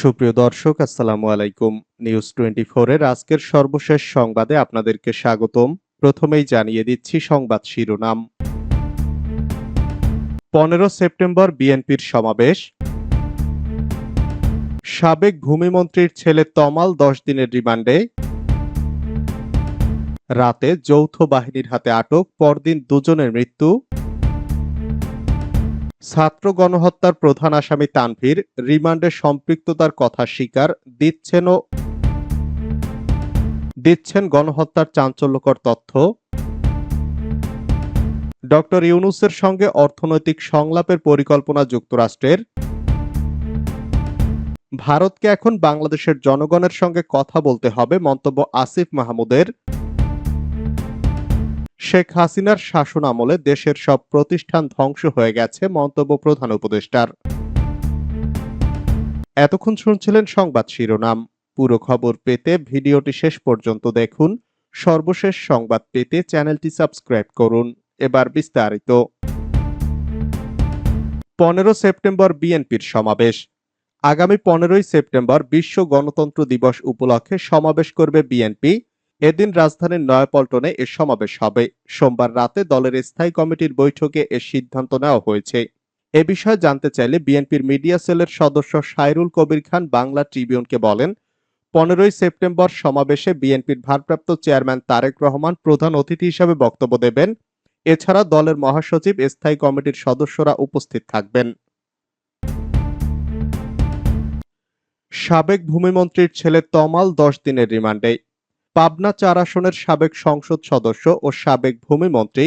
সুপ্রিয় দর্শক, আসসালামু আলাইকুম। নিউজ টোয়েন্টি এর আজকের সর্বশেষ সংবাদে আপনাদেরকে স্বাগতম। প্রথমেই জানিয়ে দিচ্ছি সংবাদ শিরোনাম। পনেরো সেপ্টেম্বর বিএনপির সমাবেশ। সাবেক ভূমিমন্ত্রীর ছেলে তমাল দশ দিনের রিমান্ডে। রাতে যৌথ বাহিনীর হাতে আটক, পরদিন দুজনের মৃত্যু। ছাত্র গণহত্যার প্রধান আসামি তানভীর রিমান্ডে সম্পৃক্ততার কথা স্বীকার দিচ্ছেন ও দিচ্ছেন গণহত্যার চাঞ্চল্যকর তথ্য। ডক্টর ইউনুসের সঙ্গে অর্থনৈতিক সংলাপের পরিকল্পনা যুক্তরাষ্ট্রের। ভারতকে এখন বাংলাদেশের জনগণের সঙ্গে কথা বলতে হবে, মন্তব্য আসিফ মাহমুদের। শেখ হাসিনার শাসন আমলে দেশের সব প্রতিষ্ঠান ধ্বংস হয়ে গেছে, মন্তব্য প্রধান উপদেষ্টার। এতক্ষণ শুনছিলেন সংবাদ শিরোনাম। পুরো খবর পেতে ভিডিওটি শেষ পর্যন্ত দেখুন। সর্বশেষ সংবাদ পেতে চ্যানেলটি সাবস্ক্রাইব করুন। এবার বিস্তারিত। পনেরো সেপ্টেম্বর বিএনপির সমাবেশ। আগামী পনেরোই সেপ্টেম্বর বিশ্ব গণতন্ত্র দিবস উপলক্ষে সমাবেশ করবে বিএনপি। এদিন রাজধানীর নয়াপল্টনে এ সমাবেশ হবে। সোমবার রাতে দলের স্থায়ী কমিটির বৈঠকে এ সিদ্ধান্ত নেওয়া হয়েছে। এ বিষয়ে জানতে চাইলে বিএনপির মিডিয়া সেলের সদস্য সাইরুল কবির খান বাংলা ট্রিবিউনকে বলেন, পনেরোই সেপ্টেম্বর সমাবেশে বিএনপির ভারপ্রাপ্ত চেয়ারম্যান তারেক রহমান প্রধান অতিথি হিসেবে বক্তব্য দেবেন। এছাড়া দলের মহাসচিব, স্থায়ী কমিটির সদস্যরা উপস্থিত থাকবেন। সাবেক ভূমিমন্ত্রীর ছেলে তমাল দশ দিনের রিমান্ডে। পাবনা চার আসনের সাবেক সংসদ সদস্য ও সাবেক ভূমিমন্ত্রী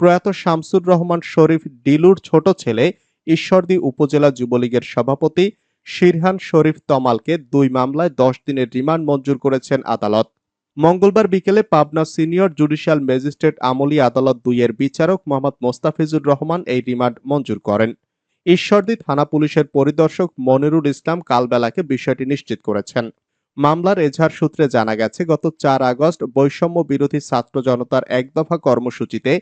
প্রয়াত শামসুর রহমান শরীফ ডিলুর ছোট ছেলে ঈশ্বরদী উপজেলা যুবলীগের সভাপতি শিরহান শরীফ তমালকে দুই মামলায় দশ দিনের রিমান্ড মঞ্জুর করেছেন আদালত। মঙ্গলবার বিকেলে পাবনা সিনিয়র জুডিশিয়াল ম্যাজিস্ট্রেট আমলি আদালত দুইয়ের বিচারক মোহাম্মদ মোস্তাফিজুর রহমান এই রিমান্ড মঞ্জুর করেন। ঈশ্বরদী থানা পুলিশের পরিদর্শক মনিরুল ইসলাম কালবেলাকে বিষয়টি নিশ্চিত করেছেন। মামলার এজাহার সূত্রে জানা গেছে, গত চার আগস্ট বৈষম্য বিরোধী ছাত্র জনতার এক দফা কর্মসূচিতে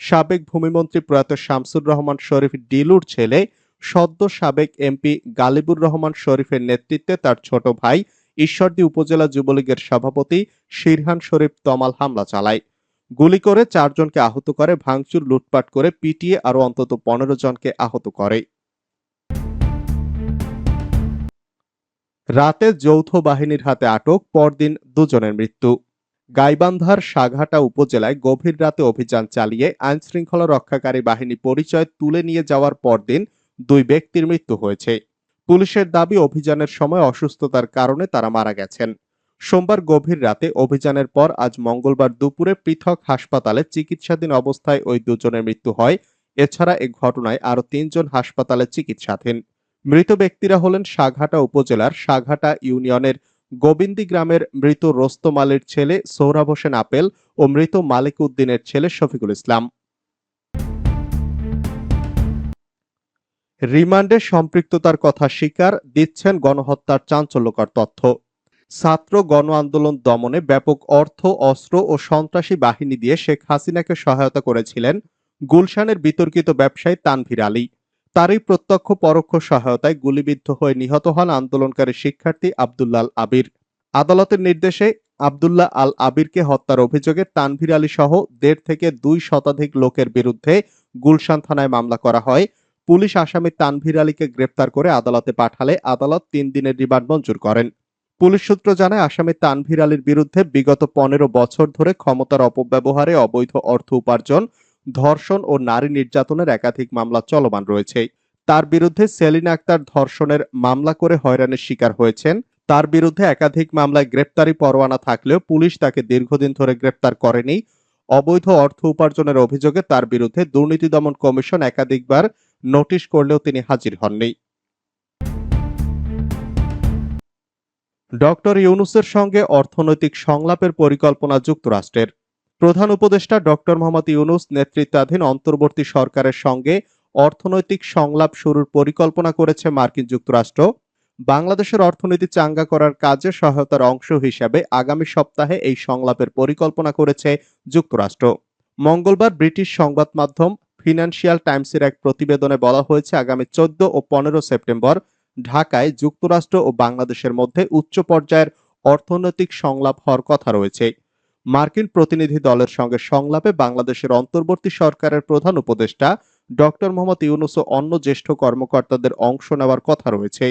সাবেক ভূমিমন্ত্রী প্রয়াত শামসুর রহমান শরীফ ডিলুর ছেলে, সদ্য সাবেক এমপি গালিবুর রহমান শরীফের নেতৃত্বে তার ছোট ভাই ঈশ্বরদী উপজেলা যুবলীগের সভাপতি শিরহান শরীফ তমাল হামলা চালায়। গুলি করে চারজনকে আহত করে, ভাঙচুর, লুটপাট করে, পিটিয়ে আরও অন্তত পনেরো জনকে আহত করে। রাতে যৌথ বাহিনীর হাতে আটক, পরদিন দুজনের মৃত্যু। গাইবান্ধার সাঘাটা উপজেলায় গভীর রাতে অভিযান চালিয়ে আইন শৃঙ্খলা রক্ষাকারী বাহিনী পরিচয় তুলে নিয়ে যাওয়ার পরদিন দুই ব্যক্তির মৃত্যু হয়েছে। পুলিশের দাবি, অভিযানের সময় অসুস্থতার কারণে তারা মারা গেছেন। সোমবার গভীর রাতে অভিযানের পর আজ মঙ্গলবার দুপুরে পৃথক হাসপাতালে চিকিৎসাধীন অবস্থায় ওই দুজনের মৃত্যু হয়। এছাড়া এ ঘটনায় আরও তিনজন হাসপাতালে চিকিৎসাধীন। মৃত ব্যক্তিরা হলেন সাঘাটা উপজেলার সাঘাটা ইউনিয়নের গোবিন্দি গ্রামের মৃত রোস্তম আলীর ছেলে সৌরভ হোসেন আপেল ও মৃত মালিক উদ্দিনের ছেলে শফিকুল ইসলাম। রিমান্ডে সম্পৃক্ততার কথা স্বীকার দিচ্ছেন গণহত্যার চাঞ্চল্যকর তথ্য। ছাত্র গণ আন্দোলন দমনে ব্যাপক অর্থ, অস্ত্র ও সন্ত্রাসী বাহিনী দিয়ে শেখ হাসিনাকে সহায়তা করেছিলেন গুলশানের বিতর্কিত ব্যবসায়ী তানভীর আলী। তারই প্রত্যক্ষ পরোক্ষ সহায়তায় গুলিবিদ্ধ হয়ে নিহত হন আন্দোলনকারী শিক্ষার্থী আবদুল্লাল আবির। আদালতের নির্দেশে আবদুল্লাহ আল আবিরকে হত্যার অভিযোগে তানভীর আলী সহ দেড় থেকে দুই শতাধিক লোকের বিরুদ্ধে গুলশান থানায় মামলা করা হয়। পুলিশ আসামি তানভীর আলীকে গ্রেপ্তার করে আদালতে পাঠালে আদালত তিন দিনের রিমান্ড মঞ্জুর করেন। পুলিশ সূত্র জানায়, আসামি তানভীর আলীর বিরুদ্ধে বিগত পনেরো বছর ধরে ক্ষমতার অপব্যবহারে অবৈধ অর্থ উপার্জন ধর্ষণ ও নারী নির্যাতনের একাধিক মামলা চলমান রয়েছে। তার বিরুদ্ধে সেলিনা আক্তার ধর্ষণের মামলা করে হয়রানির শিকার হয়েছেন। তার বিরুদ্ধে একাধিক মামলায় গ্রেপ্তারি পরোয়ানা থাকলেও পুলিশ তাকে দীর্ঘদিন ধরে গ্রেপ্তার করেনি। অবৈধ অর্থ উপার্জনের অভিযোগে তার বিরুদ্ধে দুর্নীতি দমন কমিশন একাধিকবার নোটিশ করলেও তিনি হাজির হননি। ডক্টর ইউনুসের সঙ্গে অর্থনৈতিক সংলাপের পরিকল্পনা যুক্তরাষ্ট্রের। প্রধান উপদেষ্টা ডক্টর মোহাম্মদ ইউনুস নেতৃত্বাধীন অন্তর্বর্তী সরকারের সঙ্গে অর্থনৈতিক সংলাপ শুরুর পরিকল্পনা করেছে মার্কিন যুক্তরাষ্ট্র। বাংলাদেশের অর্থনীতি চাঙ্গা করার কাজে সহায়তার অংশ হিসাবে আগামী সপ্তাহে এই সংলাপের পরিকল্পনা করেছে যুক্তরাষ্ট্র। মঙ্গলবার ব্রিটিশ সংবাদ মাধ্যম ফিনান্সিয়াল টাইমসের এক প্রতিবেদনে বলা হয়েছে, আগামী চোদ্দ ও পনেরো সেপ্টেম্বর ঢাকায় যুক্তরাষ্ট্র ও বাংলাদেশের মধ্যে উচ্চ পর্যায়ের অর্থনৈতিক সংলাপ হওয়ার কথা রয়েছে। মার্কিন প্রতিনিধি দলের সঙ্গে সংলাপে বাংলাদেশের অন্তর্বর্তী সরকারের প্রধান উপদেষ্টা ডক্টর মোহাম্মদ ইউনুস ও অন্য জ্যেষ্ঠ কর্মকর্তাদের অংশ নেওয়ার কথা রয়েছে।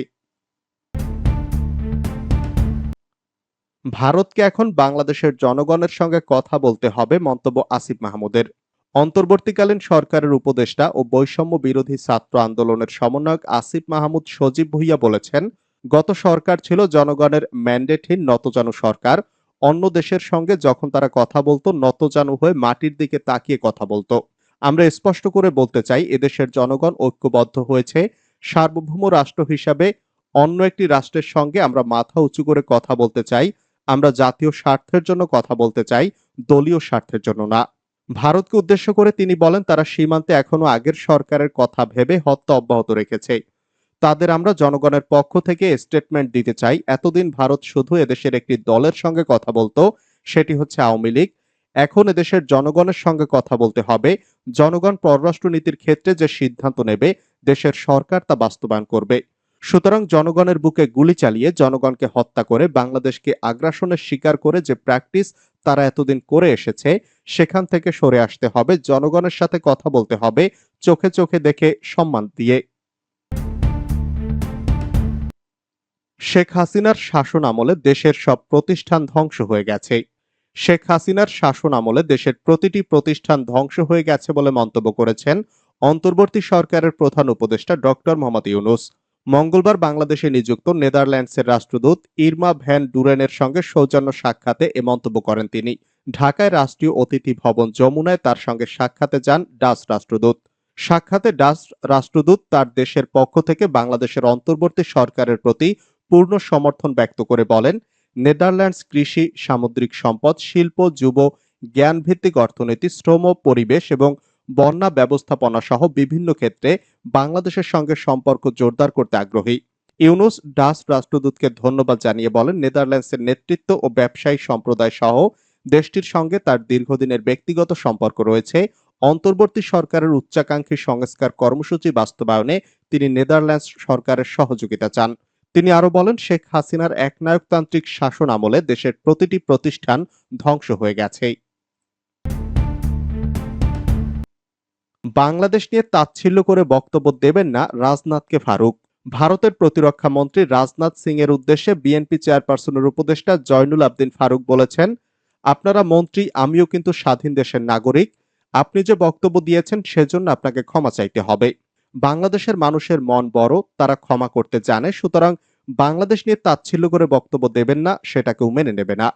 ভারতকে এখন বাংলাদেশের জনগণের সঙ্গে কথা বলতে হবে মন্তব্য আসিফ মাহমুদের। অন্তর্বর্তীকালীন সরকারের উপদেষ্টা ও বৈষম্য বিরোধী ছাত্র আন্দোলনের সমন্বয়ক আসিফ মাহমুদ সজীব ভুইয়া বলেছেন, গত সরকার ছিল জনগণের ম্যান্ডেটহীন নতজানু সরকার অন্য দেশের সঙ্গে যখন তারা কথা বলতো, নতজানু হয়ে মাটির দিকে তাকিয়ে কথা বলতো। আমরা স্পষ্ট করে বলতে চাই, এদেশের জনগণ ঐক্যবদ্ধ হয়েছে। সার্বভৌম রাষ্ট্র হিসাবে অন্য একটি রাষ্ট্রের সঙ্গে আমরা মাথা উঁচু করে কথা বলতে চাই। আমরা জাতীয় স্বার্থের জন্য কথা বলতে চাই, দলীয় স্বার্থের জন্য না। ভারতকে উদ্দেশ্য করে তিনি বলেন, তারা সীমান্তে এখনও আগের সরকারের কথা ভেবে হত্যা অব্যাহত রেখেছে। তাদের আমরা জনগণের পক্ষ থেকে স্টেটমেন্ট দিতে চাই। এতদিন ভারত শুধু এদেশের একটি দলের সঙ্গে কথা বলতো, সেটি হচ্ছে আওয়ামী লীগ। এখন এদেশের জনগণের সঙ্গে কথা বলতে হবে। জনগণ পররাষ্ট্রনীতির ক্ষেত্রে যে সিদ্ধান্ত নেবে, দেশের সরকার তা বাস্তবায়ন করবে। সুতরাং জনগণের বুকে গুলি চালিয়ে জনগণকে হত্যা করে, বাংলাদেশকে আগ্রাসনের শিকার করে যে প্র্যাকটিস তারা এতদিন করে এসেছে, সেখান থেকে সরে আসতে হবে। জনগণের সাথে কথা বলতে হবে, চোখে চোখে দেখে সম্মান দিয়ে। শেখ হাসিনার শাসন আমলে দেশের সব প্রতিষ্ঠান ধ্বংস হয়ে গেছে। শেখ হাসিনার শাসন আমলে দেশের প্রতিটি প্রতিষ্ঠান ধ্বংস হয়ে গেছে বলে মন্তব্য করেছেন অন্তর্বর্তী সরকারের প্রধান উপদেষ্টা ডক্টর মোহাম্মদ ইউনুস। মঙ্গলবার বাংলাদেশে নিযুক্ত নেদারল্যান্ডসের রাষ্ট্রদূত ইরমা ভ্যান ডুরেনের সঙ্গে সৌজন্য সাক্ষাতে এ মন্তব্য করেন তিনি। ঢাকায় রাষ্ট্রীয় অতিথি ভবন যমুনায় তার সঙ্গে সাক্ষাতে যান ডাচ রাষ্ট্রদূত। সাক্ষাতে ডাচ রাষ্ট্রদূত তার দেশের পক্ষ থেকে বাংলাদেশের অন্তর্বর্তী সরকারের প্রতি পূর্ণ সমর্থন ব্যক্ত করে বলেন, নেদারল্যান্ডস কৃষি, সামুদ্রিক সম্পদ, শিল্প, যুব, জ্ঞানভিত্তিক অর্থনীতি, শ্রম, পরিবেশ এবং বন্যা ব্যবস্থাপনা সহ বিভিন্ন ক্ষেত্রে বাংলাদেশের সঙ্গে সম্পর্ক জোরদার করতে আগ্রহী। ইউনুস ডাস রাষ্ট্রদূতকে ধন্যবাদ জানিয়ে বলেন, নেদারল্যান্ডসের নেতৃত্ব ও ব্যবসায়ী সম্প্রদায় সহ দেশটির সঙ্গে তার দীর্ঘদিনের ব্যক্তিগত সম্পর্ক রয়েছে। অন্তর্বর্তী সরকারের উচ্চাকাঙ্ক্ষী সংস্কার কর্মসূচি বাস্তবায়নে তিনি নেদারল্যান্ডস সরকারের সহযোগিতা চান। তিনি আরও বলেন, শেখ হাসিনার একনায়কতান্ত্রিক শাসন আমলে দেশের প্রতিটি প্রতিষ্ঠান ধ্বংস হয়ে গেছে। বাংলাদেশ নিয়ে তাচ্ছিল্য করে বক্তব্য দেবেন না রাজনাথকে ফারুক। ভারতের প্রতিরক্ষা মন্ত্রী রাজনাথ সিং এর উদ্দেশ্যে বিএনপি চেয়ারপারসনের উপদেষ্টা জয়নুল আবদিন ফারুক বলেছেন, আপনারা মন্ত্রী, আমিও কিন্তু স্বাধীন দেশের নাগরিক। আপনি যে বক্তব্য দিয়েছেন, সেজন্য আপনাকে ক্ষমা চাইতে হবে। বাংলাদেশের মানুষের মন বড়, তারা ক্ষমা করতে জানে, সুতরাং বাংলাদেশ নিয়ে তাচ্ছিল্য করে বক্তব্য দেবেন না, সেটাকেও মেনে নেবে না।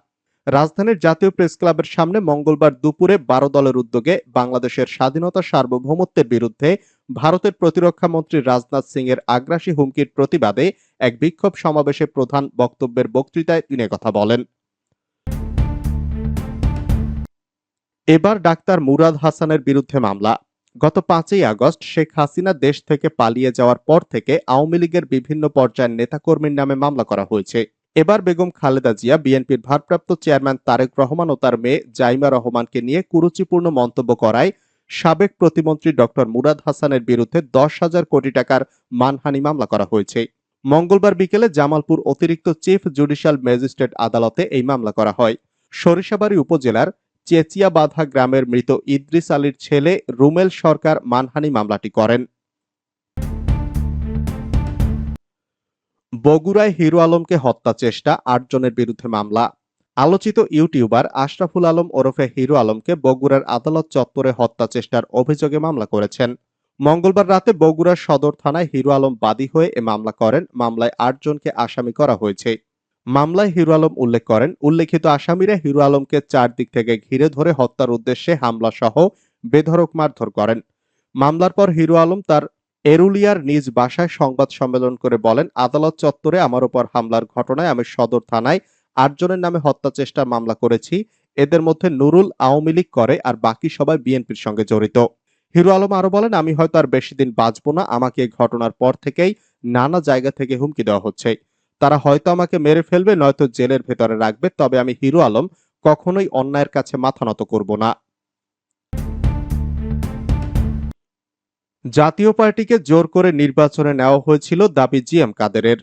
রাজধানীর জাতীয় প্রেস ক্লাবের সামনে মঙ্গলবার দুপুরে বারো দলের উদ্যোগে বাংলাদেশের স্বাধীনতা সার্বভৌমত্বের বিরুদ্ধে ভারতের প্রতিরক্ষা মন্ত্রী রাজনাথ সিং এর আগ্রাসী হুমকির প্রতিবাদে এক বিক্ষোভ সমাবেশে প্রধান বক্তব্যের বক্তৃতায় তিনি কথা বলেন। এবার ডাক্তার মুরাদ হাসানের বিরুদ্ধে মামলা। গত পাঁচই আগস্ট শেখ হাসিনা দেশ থেকে পালিয়ে যাওয়ার পর থেকে আওয়ামী লীগের বিভিন্ন পর্যায়ের নেতাকর্মীর নামে মামলা করা হয়েছে। এবার বেগম খালেদা জিয়া, বিএনপির ভারপ্রাপ্ত চেয়ারম্যান তারেক রহমান ও তার মেয়ে জাইমা রহমানকে নিয়ে কুরুচিপূর্ণ মন্তব্য করায় সাবেক প্রতিমন্ত্রী ডক্টর মুরাদ হাসানের বিরুদ্ধে দশ হাজার কোটি টাকার মানহানি মামলা করা হয়েছে। মঙ্গলবার বিকেলে জামালপুর অতিরিক্ত চিফ জুডিশিয়াল ম্যাজিস্ট্রেট আদালতে এই মামলা করা হয়। সরিষাবাড়ি উপজেলার চেচিয়াবাধা গ্রামের মৃত ইদ্রিস আলীর ছেলে রুমেল সরকার মানহানি মামলাটি করেন। বগুড়ায় হিরো আলমকে হত্যা চেষ্টা আটজনের বিরুদ্ধে মামলা। আলোচিত ইউটিউবার আশরাফুল আলম ওরফে হিরো আলমকে বগুড়ার আদালত চত্বরে হত্যা চেষ্টার অভিযোগে মামলা করেছেন। মঙ্গলবার রাতে বগুড়ার সদর থানায় হিরো আলম বাদী হয়ে এ মামলা করেন। মামলায় আটজনকে আসামি করা হয়েছে। মামলায় হিরো আলম উল্লেখ করেন, উল্লেখিত আসামিরা হিরো আলমকে চারদিক থেকে ঘিরে ধরে হত্যার উদ্দেশ্যে হামলা সহ বেধড়ক মারধর করেন। মামলার পর হিরো আলম তার এরুলিয়ার নিজ বাসায় সংবাদ সম্মেলন করে বলেন, আদালত চত্বরে আমার উপর হামলার ঘটনায় আমি সদর থানায় আটজনের নামে হত্যা চেষ্টার মামলা করেছি। এদের মধ্যে নুরুল, আওয়ামী লীগ করে আর বাকি সবাই বিএনপির সঙ্গে জড়িত। হিরো আলম আরও বলেন, আমি হয়তো আর বেশি দিন বাঁচবো না। আমাকে ঘটনার পর থেকেই নানা জায়গা থেকে হুমকি দেওয়া হচ্ছে। তারা হয়তো আমাকে মেরে ফেলবে, নয়তো জেলের ভেতরে রাখবে, তবে আমি হিরো আলম, কখনোই অন্যায়ের কাছে মাথা নত করব না। জাতীয় পার্টিকে জোর করে নির্বাচনে নেওয়া হয়েছিল দাবি জি এম কাদেরের।